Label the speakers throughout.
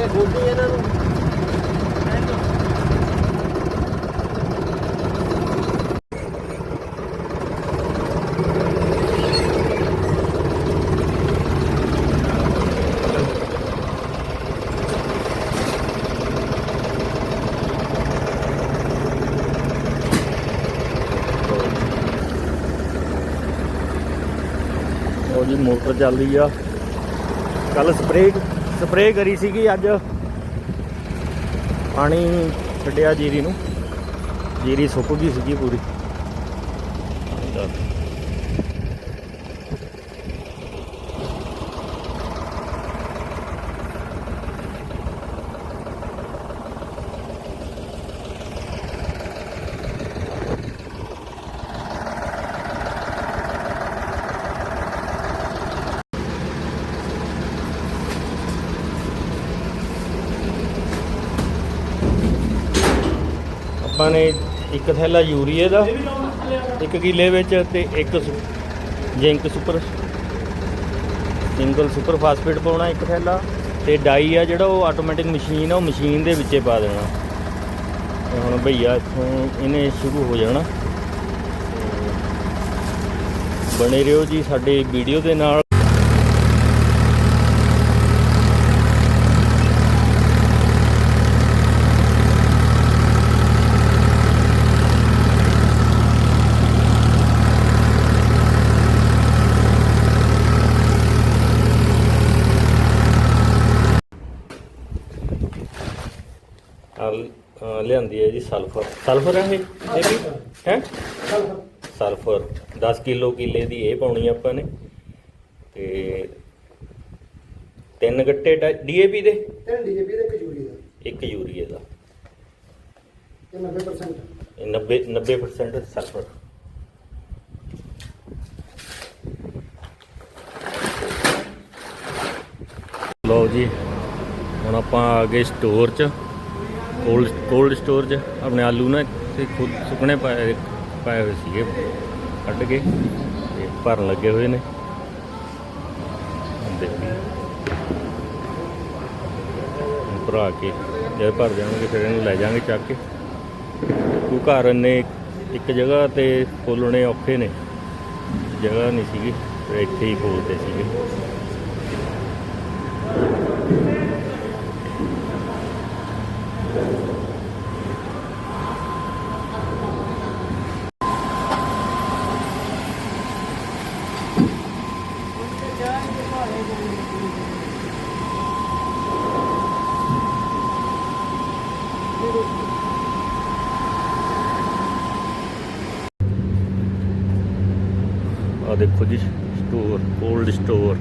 Speaker 1: ਤੇ ਗੋਡੀ ਇਹਨਾਂ ਨੂੰ।
Speaker 2: ਉਹ ਜੀ ਮੋਟਰ ਚੱਲਦੀ ਆ। ਕੱਲ ਸਪਰੇਅ ਸਪਰੇਅ ਕਰੀ ਸੀਗੀ ਅੱਜ। ਪਾਣੀ ਛੱਡਿਆ ਜੀਰੀ ਨੂੰ। ਜੀਰੀ ਸੁੱਕ ਗਈ ਸੀਗੀ ਪੂਰੀ। ਆਪਾਂ ਨੇ ਇੱਕ ਥੈਲਾ ਯੂਰੀਏ ਦਾ, ਇੱਕ ਕਿਲੇ ਵਿੱਚ ਤੇ ਇੱਕ ਸੁ- zinc super, single super phosphate ਪਾਉਣਾ ਇੱਕ ਥੈਲਾ ਤੇ ਡਾਈ ਆ ਜਿਹੜਾ ਉਹ ਆਟੋਮੈਟਿਕ ਮਸ਼ੀਨ ਆ, ਉਹ ਮਸ਼ੀਨ ਦੇ ਵਿੱਚੇ ਪਾ ਦੇਣਾ। ਤੇ ਹੁਣ ਭਈਆ ਇੱਥੋਂ ਇਹਨੇ ਸ਼ੁਰੂ ਹੋ ਜਾਣਾ। ਤੇ ਬਣੇ ਰਹੋ ਜੀ ਸਾਡੇ ਵੀਡੀਓ ਦੇ ਨਾਲ ਆ ਲਿਆਂਦੀ ਹੈ ਜੀ ਸਲਫਰ। ਸਲਫਰ ਹੈ ਇਹ? ਇਹ ਵੀ? ਹੈ? ਸਲਫਰ। 10 ਕਿਲੋ ਕਿੱਲੇ ਦੀ ਇਹ ਪਾਉਣੀ ਆਪਾਂ ਨੇ। ਤੇ ਤਿੰਨ ਗੱਟੇ ਡੀਏਪੀ ਦੇ?
Speaker 1: ਤੇ ਡੀਏਪੀ ਦੇ ਕਜੂਰੀ ਦਾ।
Speaker 2: ਇੱਕ ਯੂਰੀਏ ਦਾ।
Speaker 1: ਇਹ 90%
Speaker 2: ਇਹ 90 90% ਸਲਫਰ। ਲਓ ਜੀ ਹੁਣ ਆਪਾਂ ਆ ਗਏ ਸਟੋਰ 'ਚ। ਕੋਲਡ ਕੋਲਡ ਸਟੋਰ 'ਚ ਆਪਣੇ ਆਲੂ ਨਾ ਇੱਥੇ ਖੁਦ ਸੁੱਕਣੇ ਪਾਏ ਪਾਏ ਹੋਏ ਸੀਗੇ, ਕੱਢ ਕੇ ਤੇ ਭਰਨ ਲੱਗੇ ਹੋਏ ਨੇ। ਭਰਾ ਕੇ ਜਦ ਭਰ ਜਾਣਗੇ ਫਿਰ ਇਹਨੂੰ ਲੈ ਜਾਾਂਗੇ ਚੱਕ ਕੇ। ਕਿਉਂ ਘਰ ਨੇ ਇੱਕ ਜਗ੍ਹਾ ਤੇ ਖੋਲਣੇ ਔਖੇ ਨੇ। ਜਗ੍ਹਾ ਨਹੀਂ ਸੀਗੀ, ਫਿਰ ਇੱਥੇ ਹੀ ਖੋਲਦੇ ਸੀਗੇ। ਆ ਦੇਖੋ ਜੀ ਸਟੋਰ ਕੋਲਡ ਸਟੋਰ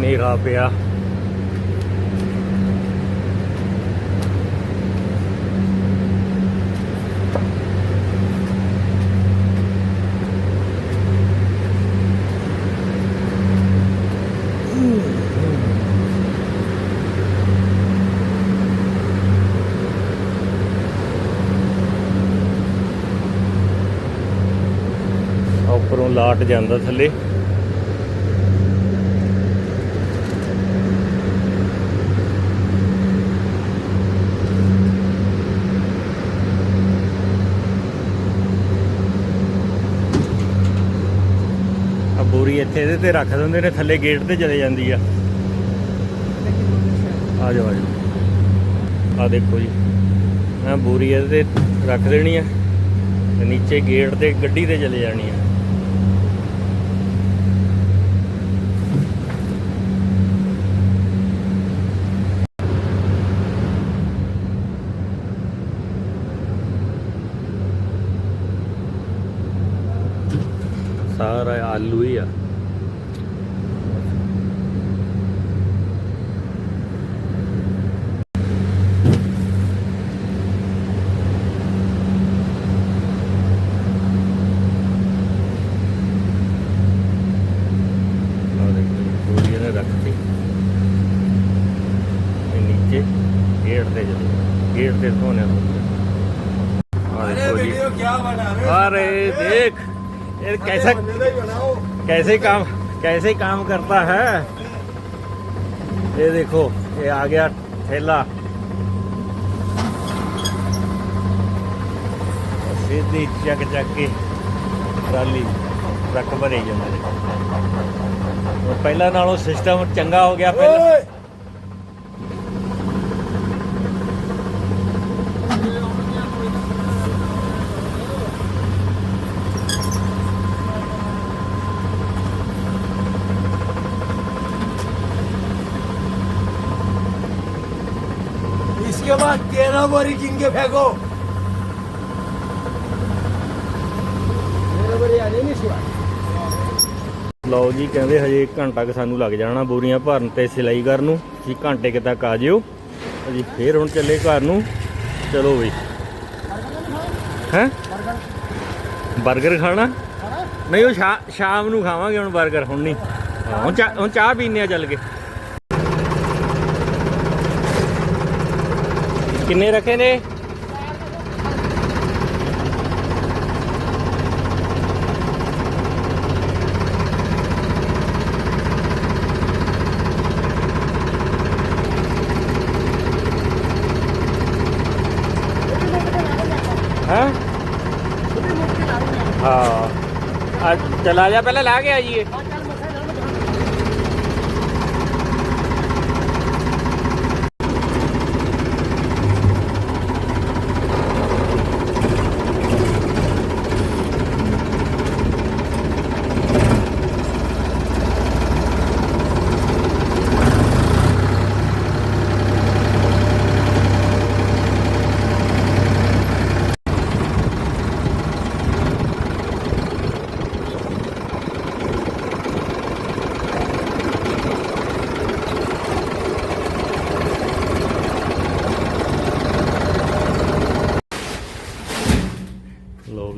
Speaker 2: ਨੇਰਾ ਪਿਆ। ਲਾਟ ਜਾਂਦਾ ਥੱਲੇ। ਆ ਬੋਰੀ ਇੱਥੇ ਇਹਦੇ ਤੇ ਰੱਖ ਦਿੰਦੇ ਨੇ, ਥੱਲੇ ਗੇਟ ਤੇ ਚਲੇ ਜਾਂਦੀ ਆ। ਆ ਜਾਓ ਆ ਜਾਓ। ਆ ਦੇਖੋ ਜੀ। ਆ ਬੋਰੀ ਇਹਦੇ ਤੇ ਰੱਖ ਦੇਣੀ ਆ ਤੇ ਨੀਚੇ ਗੇਟ ਤੇ, ਗੱਡੀ ਤੇ ਚਲੇ ਜਾਣੀ ਆ। ਆਲੂ ਹੀ ਆ गेट से चले गेट से सोने अरे वीडियो
Speaker 3: क्या बना रहे
Speaker 2: अरे देख ये कैसा
Speaker 3: ही बनाओ
Speaker 2: कैसे काम कैसे काम करता है ये देखो ये आ गया थैला सीधी चक चक के ਟਰਾਲੀ ਟਰੱਕ ਭਰੇ ਜਾਂਦੇ ਨੇ ਉਹ ਪਹਿਲਾਂ ਨਾਲੋਂ ਸਿਸਟਮ ਚੰਗਾ ਹੋ ਗਿਆ ਪਹਿਲਾਂ
Speaker 3: bak Yenabari
Speaker 1: King'e Fego. Yenabari yani ne
Speaker 2: işi ਜੀ, ਕਹਿੰਦੇ ਹਜੇ 1 ਘੰਟਾ ਕਿ ਸਾਨੂੰ ਲੱਗ ਜਾਣਾ ਬੋਰੀਆਂ ਭਰਨ ਤੇ ਸਿਲਾਈ ਕਰਨ ਨੂੰ। ਜੀ ਘੰਟੇ ਕਿ ਤੱਕ ਆ ਜਿਓ। ਅਸੀਂ ਫੇਰ ਹੁਣ ਚੱਲੇ ਘਰ ਨੂੰ। ਚਲੋ ਵੀ। ਹੈ? ਬਰਗਰ ਖਾਣਾ? ਨਹੀਂ, ਉਹ ਸ਼ਾਮ ਨੂੰ ਖਾਵਾਂਗੇ ਹੁਣ ਬਰਗਰ, ਹੁਣ ਨਹੀਂ। ਹੁਣ ਚਾਹ ਪੀਣੇ ਆ ਚੱਲ ਕੇ। ਕਿੰਨੇ ਰੱਖੇ ਨੇ ਹੈ ਹਾਂ ਆ ਚਲਾ ਜਾ ਪਹਿਲਾਂ ਲਾ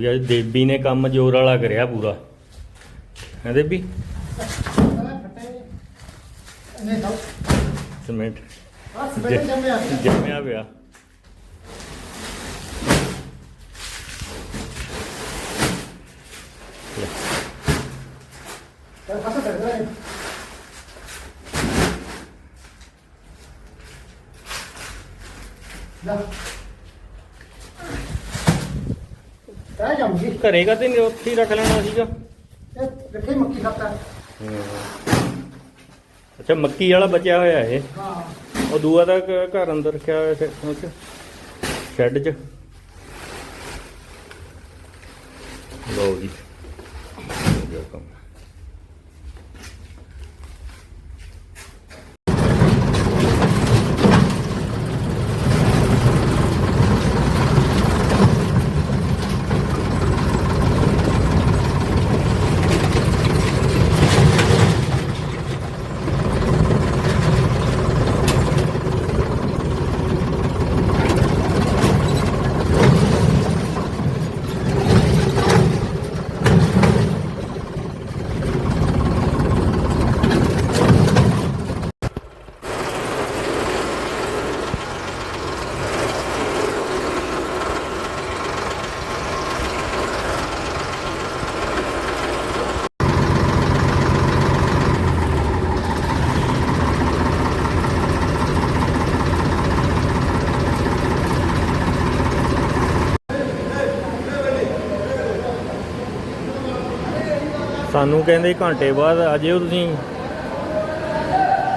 Speaker 2: ਵੀ ਅੱਜ ਦੇਬੀ ਨੇ ਕੰਮ ਜ਼ੋਰ ਵਾਲਾ ਕਰਿਆ ਪੂਰਾ। ਹੈ ਦੇਬੀ
Speaker 1: ਨਹੀਂ ਜੰਮਿਆ
Speaker 2: ਜੰਮਿਆ ਪਿਆ। ਲੈ,
Speaker 1: ਜਾਉਂਗੀ
Speaker 2: ਘਰੇ ਕਾ ਤੇ ਨਹੀਂ ਉੱਥੇ ਹੀ ਰੱਖ ਲੈਣਾ ਸੀਗਾ।
Speaker 1: ਇਹ ਰੱਖੇ ਮੱਕੀ ਖਾਤਾ
Speaker 2: ਅੱਛਾ ਮੱਕੀ ਵਾਲਾ ਬਚਿਆ ਹੋਇਆ ਇਹ।
Speaker 1: ਹਾਂ।
Speaker 2: ਉਹ ਦੂਆ ਦਾ ਘ- ਘਰ ਅੰਦਰ ਰੱਖਿਆ ਹੋਇਆ ਸ਼ੈ- ਉਹ 'ਚ। ਸ਼ੈੱਡ 'ਚ। ਲਓ ਜੀ। ਸਾਨੂੰ ਕਹਿੰਦੇ ਘੰਟੇ ਬਾਅਦ ਆ ਜਿਓ ਤੁਸੀਂ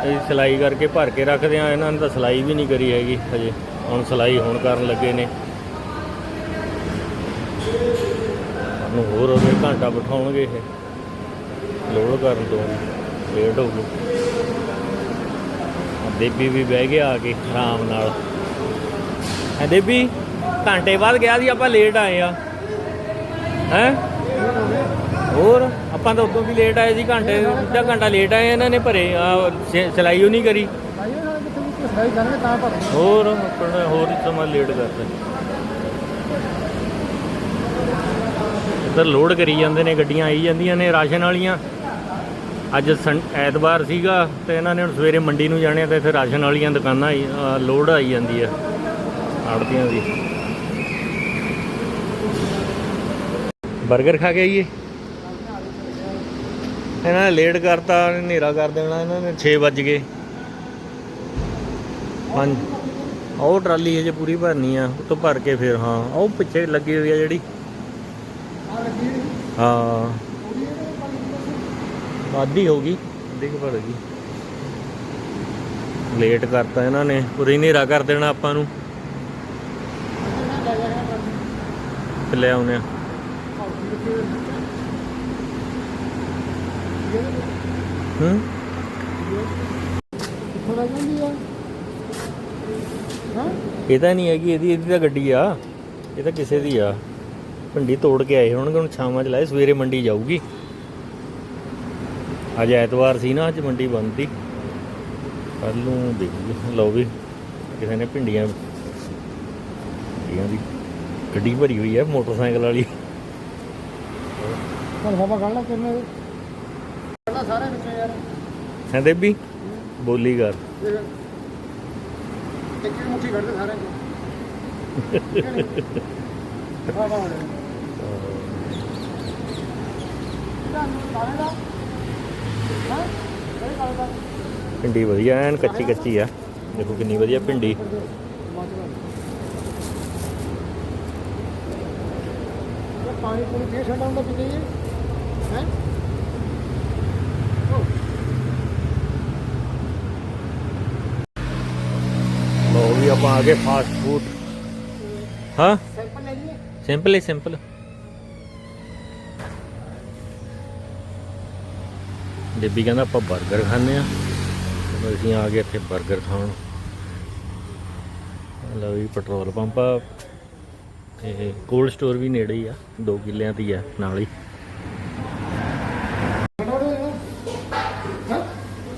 Speaker 2: ਇਹ ਸਿਲਾਈ ਕਰਕੇ ਭਰ ਕੇ ਰੱਖਦੇ ਆ, ਇਹਨਾਂ ਨੇ ਤਾਂ ਸਿਲਾਈ ਵੀ ਨਹੀਂ ਕਰੀ ਹੈਗੀ ਹਜੇ। ਹੁਣ ਸਿਲਾਈ ਹੁਣ ਕਰਨ ਲੱਗੇ ਨੇ। ਨੂੰ ਹੋਰ ਉਹਦੇ ਘੰਟਾ ਬਿਠਾਉਣਗੇ ਇਹ। ਲੋਡ ਕਰਨ ਤੋਂ ਲੇਟ ਹੋ ਗਏ ਦੇਬੀ ਵੀ ਬਹਿ ਗਿਆ ਆ ਕੇ ਆਰਾਮ ਨਾਲ। ਹੈ ਦੇਬੀ ਘੰਟੇ ਬਾਅਦ ਗਿਆ ਸੀ ਆਪਾਂ ਲੇਟ ਆਏ ਆ। ਹੈ? ਹੋਰ ਆਪਾਂ ਤਾਂ ਉਦੋਂ ਵੀ ਲੇਟ ਆਏ ਸੀ ਘੰਟੇ ਅੱਧਾ ਘੰਟਾ ਲੇਟ ਆਏ ਇਹਨਾਂ ਨੇ ਭਰੇ ਆ ਸਿਲਾਈ ਉਹ ਨਹੀਂ ਕਰੀ।
Speaker 1: ਆਈਏ ਕਰਨਗੇ ਤਾਂ ਪਰ
Speaker 2: ਹੋਰ ਆਪਣਾ ਹੋਰ ਹੀ ਸਮਾਂ ਲੇਟ ਕਰਦੇ। ਇੱਧਰ ਲੋਡ ਕਰੀ ਜਾਂਦੇ ਨੇ ਗੱਡੀਆਂ ਆਈ ਜਾਂਦੀਆਂ ਨੇ ਰਾਸ਼ਨ ਵਾਲੀਆਂ। ਅੱਜ ਸੰ- ਐਤਵਾਰ ਸੀਗਾ ਤੇ ਇਹਨਾਂ ਨੇ ਹੁਣ ਸਵੇਰੇ ਮੰਡੀ ਨੂੰ ਜਾਣੇ ਤੇ ਇੱਥੇ ਰਾਸ਼ਨ ਵਾਲੀਆਂ ਦੁਕਾਨਾਂ ਆਈ- ਅ, ਲੋਡ ਆਈ ਜਾਂਦੀ ਆ ਆੜਤੀਆਂ ਦੀ। 버ਗਰ ਖਾ ਕੇ ਆਈਏ। ਇਹਨਾਂ ਨੇ ਲੇਟ ਕਰਤਾ, ਹਨੇਰਾ ਕਰ ਦੇਣਾ, ਇਹਨਾਂ ਨੇ 6 ਵੱਜ ਗਏ। ਪੰਜ। ਉਹ ਟਰਾਲੀ ਅਜੇ ਪੂਰੀ ਭਰਨੀ ਆ, ਉਹ ਤੋਂ ਭਰ ਕੇ ਫਿਰ, ਹਾਂ ਉਹ ਪਿੱਛੇ ਲੱਗੀ ਹੋਈ ਆ ਜਿਹੜੀ। ਹਾਂ। ਆਦੀ ਹੋ ਗਈ ਅੱਧੀ ਭਰ ਗਈ ਲੇਟ ਕਰਤਾ ਇਹਨਾਂ ਨੇ ਪੂਰੀ ਹਨੇਰਾ ਕਰ ਦੇਣਾ ਆਪਾਂ ਨੂੰ।
Speaker 1: ਮੈਂ ਲੈ
Speaker 2: ਆਉਨੇ ਆ।
Speaker 1: ਹੂੰ? ਕਿੱਥੋਂ ਜਾਂਦੀ ਆ ਹਾਂ
Speaker 2: ਇਹ ਤਾਂ ਨਹੀਂ ਹੈਗੀ, ਇਹਦੀ ਇਹਦੀ ਤਾਂ ਗੱਡੀ ਆ। ਇਹ ਤਾਂ ਕਿਸੇ ਦੀ ਆ। ਭੰਡੀ ਤੋੜ ਕੇ ਆਏ ਹੋਣਗੇ, ਹੁਣ ਸ਼ਾਮਾਂ ਚ ਲਾਏ, ਸਵੇਰੇ ਮੰਡੀ ਜਾਊਗੀ। ਅੱਜ ਐਤਵਾਰ ਸੀ ਨਾ, ਅੱਜ ਮੰਡੀ ਬੰਦ ਸੀ। ਕੱਲ ਨੂੰ ਦੇਖੂਗੇ ਲਓ ਵੀ, ਕਿਸੇ ਨੇ ਭਿੰਡੀਆਂ ਭਿੰਡੀਆਂ ਦੀ ਗੱਡੀ ਭਰੀ ਹੋਈ ਹੈ ਮੋਟਰਸਾਈਕਲ ਵਾਲੀ।
Speaker 1: ਚਲ ਬਾਬਾ ਗੱਲ ਨਾ ਕਿੰਨੇ ਦੇ ਗੱਲਾਂ ਸਾਰੇ ਵਿੱਚ ਯਾਰ
Speaker 2: ਹੈ ਦੇਬੀ ਬੋਲੀ ਕਰ
Speaker 1: ਇੱਕ ਇੱਕ ਮੁੱਠੀ ਕੱਢਦੇ ਸਾਰੇ ਵਾਹ ਵਾਹ
Speaker 2: ਭਿੰਡੀ ਵਧੀਆ ਐਨ, ਕੱਚੀ ਕੱਚੀ ਆ। ਦੇਖੋ ਕਿੰਨੀ ਵਧੀਆ ਭਿੰਡੀ।
Speaker 1: ਪਾਣੀ ਪੂਰੀ ਫੇਰ ਠੰਡਾ ਹੁੰਦਾ ਹੈ?
Speaker 2: ਆਪਾਂ ਆ ਗਏ ਫਾਸਟ ਫੂਡ ਹਾਂ?
Speaker 1: ਸੈਂਪਲ ਲਈਏ।
Speaker 2: ਸਿੰਪਲ ਹੀ ਸਿੰਪਲ ਡੱਬੀ ਕਹਿੰਦਾ ਆਪਾਂ 버ਗਰ ਖਾਣੇ ਆ ਅਸੀਂ ਆ ਗਏ ਇੱਥੇ 버ਗਰ ਖਾਣ। ਲਓ ਵੀ ਪੈਟਰੋਲ ਪੰਪ ਆ। ਤੇ ਕੋਲਡ ਸਟੋਰ ਵੀ ਨੇੜੇ ਹੀ ਆ। 2 ਕਿੱਲਿਆਂ ਦੀ ਆ ਨਾਲ ਹੀ।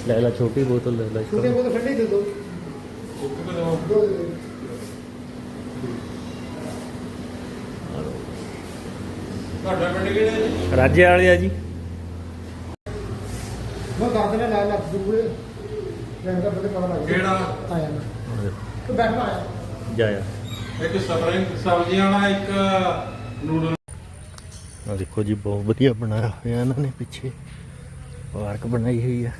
Speaker 2: ਲੈ ਲੈ ਛੋਟੀ ਬੋਤਲ ਲੈ ਲੈ
Speaker 1: ਛੋਟੇ ਬਹੁਤ ਠੰਡੇ ਦੇ ਦੋ।
Speaker 3: ਤੁਹਾਡਾ ਪਿੰਡ ਕਿਹੜਾ ਜੀ?
Speaker 2: ਰਾਜੇ ਵਾਲੇ ਆ ਜੀ।
Speaker 1: ਮੈਂ ਦੱਸ ਦੇਣਾ ਲੈ ਲੈ ਦੂਰੇ ਜਾਂਦਾ ਬਦੇ ਪਤਾ ਲੱਗ ਗਿਆ
Speaker 3: ਕਿਹੜਾ?
Speaker 1: ਆਇਆ ਮੈਂ। ਤੂੰ ਬੈਠ ਆਇਆ
Speaker 2: ਜਾਇਆ
Speaker 3: ਇੱਕ ਸਪਰਿੰਗ ਸਬਜ਼ੀਆਂ ਵਾਲਾ ਇੱਕ ਨੂਡਲ।
Speaker 2: ਆ ਦੇਖੋ ਜੀ ਬਹੁਤ ਵਧੀਆ ਬਣਾਇਆ ਹੋਇਆ ਇਹਨਾਂ ਨੇ ਪਿੱਛੇ। ਪਾਰਕ ਬਣਾਈ ਹੋਈ ਆ।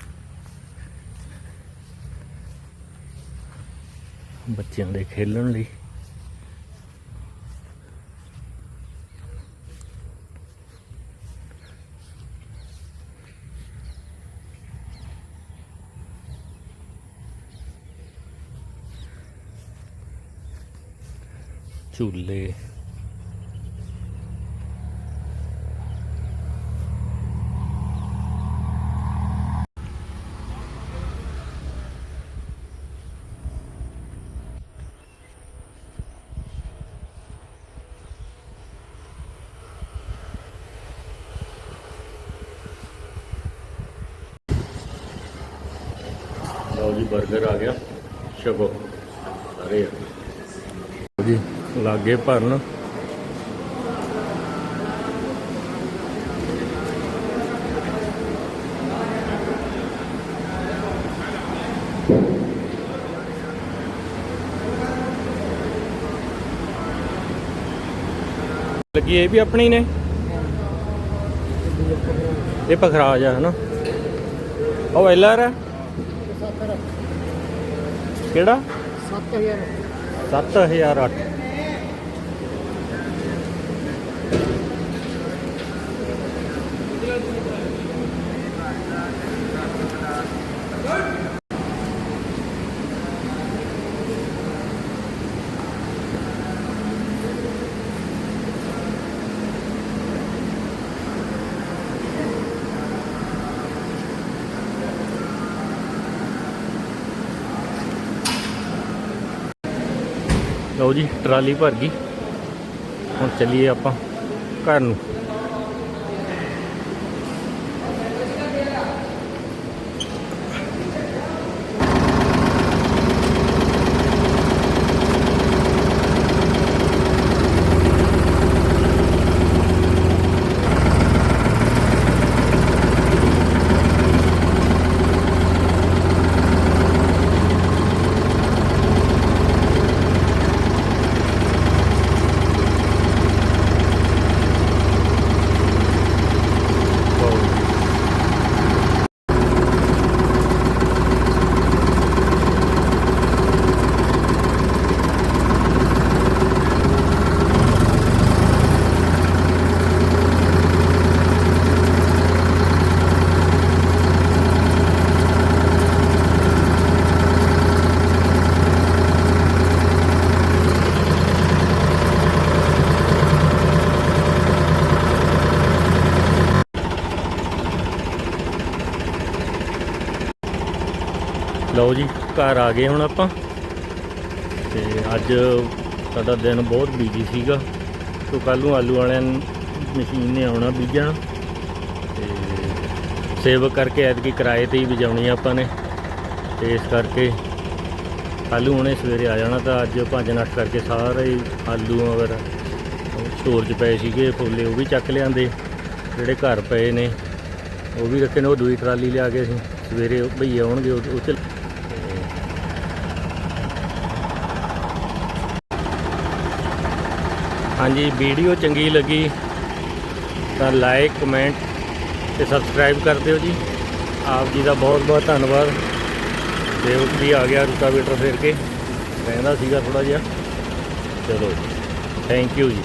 Speaker 2: ਬੱਚਿਆਂ ਦੇ ਖੇਡਣ ਲਈ ਝੂਲੇ ਲਓ ਜੀ 버ਗਰ ਆ ਗਿਆ। ਛਕੋ। ਸਾਰੇ ਆ ਜੀ, ਲਾਗੇ ਭਰਨ। ਲੱਗੀ ਇਹ ਵੀ ਆਪਣੀ ਨੇ? ਇਹ ਪਖਰਾਜ ਆ, ਹਨਾ? ਉਹ ਐਲਆਰ ਹੈ ਕਿਹੜਾ?
Speaker 1: 7000
Speaker 2: 7008 ਲਓ ਜੀ ਟਰਾਲੀ ਭਰ ਗਈ। ਹੁਣ ਚੱਲੀਏ ਆਪਾਂ ਘਰ ਨੂੰ। ਲਓ ਜੀ, ਘਰ ਆ ਗਏ ਹੁਣ ਆਪਾਂ। ਤੇ ਅੱਜ ਸਾਡਾ ਦਿਨ ਬਹੁਤ ਬੀਜੀ ਸੀਗਾ। ਤੋਂ ਕੱਲ ਨੂੰ ਆਲੂ ਵਾਲਿਆਂ ਮਸ਼ੀਨ ਨੇ ਆਉਣਾ ਬੀਜਣ। ਤੇ ਸੇਵ ਕਰਕੇ ਐਤਕੀ ਕਿਰਾਏ ਤੇ ਹੀ ਬਿਜਾਉਣੀ ਆਪਾਂ ਨੇ। ਤੇ ਇਸ ਕਰਕੇ ਆਲੂ ਹੁਣੇ ਸਵੇਰੇ ਆ ਜਾਣਾ ਤਾਂ ਅੱਜ ਭੱਜ ਨੱਠ ਕਰਕੇ ਸਾਰੇ ਹੀ ਆਲੂ ਅਗਰ ਸਟੋਰ 'ਚ ਪਏ ਸੀਗੇ, ਫੁੱਲੇ ਉਹ ਵੀ ਚੱਕ ਲਿਆਂਦੇ। ਜਿਹੜੇ ਘਰ ਪਏ ਨੇ, ਉਹ ਵੀ ਰੱਖੇ ਨੇ, ਉਹ ਦੂਈ ਟਰਾਲੀ ਲਿਆ ਕੇ ਅਸੀਂ। ਸਵੇਰੇ ਭਈ ਆਉਣਗੇ, ਉਹ ਉਹ 'ਚ ਹਾਂਜੀ ਵੀਡੀਓ ਚੰਗੀ ਲੱਗੀ ਤਾਂ ਲਾਈਕ ਕਮੈਂਟ ਤੇ ਸਬਸਕ੍ਰਾਈਬ ਕਰ ਦਿਓ ਜੀ। ਆਪ ਜੀ ਦਾ ਬਹੁਤ ਬਹੁਤ ਧੰਨਵਾਦ। ਤੇ ਉਹ ਵੀ ਆ ਗਿਆ ਰੂਟਾਵੇਟਰ ਫੇਰ ਕੇ। ਕਹਿੰਦਾ ਸੀਗਾ ਥੋੜਾ ਜਿਹਾ। ਚਲੋ ਥੈਂਕ ਯੂ ਜੀ।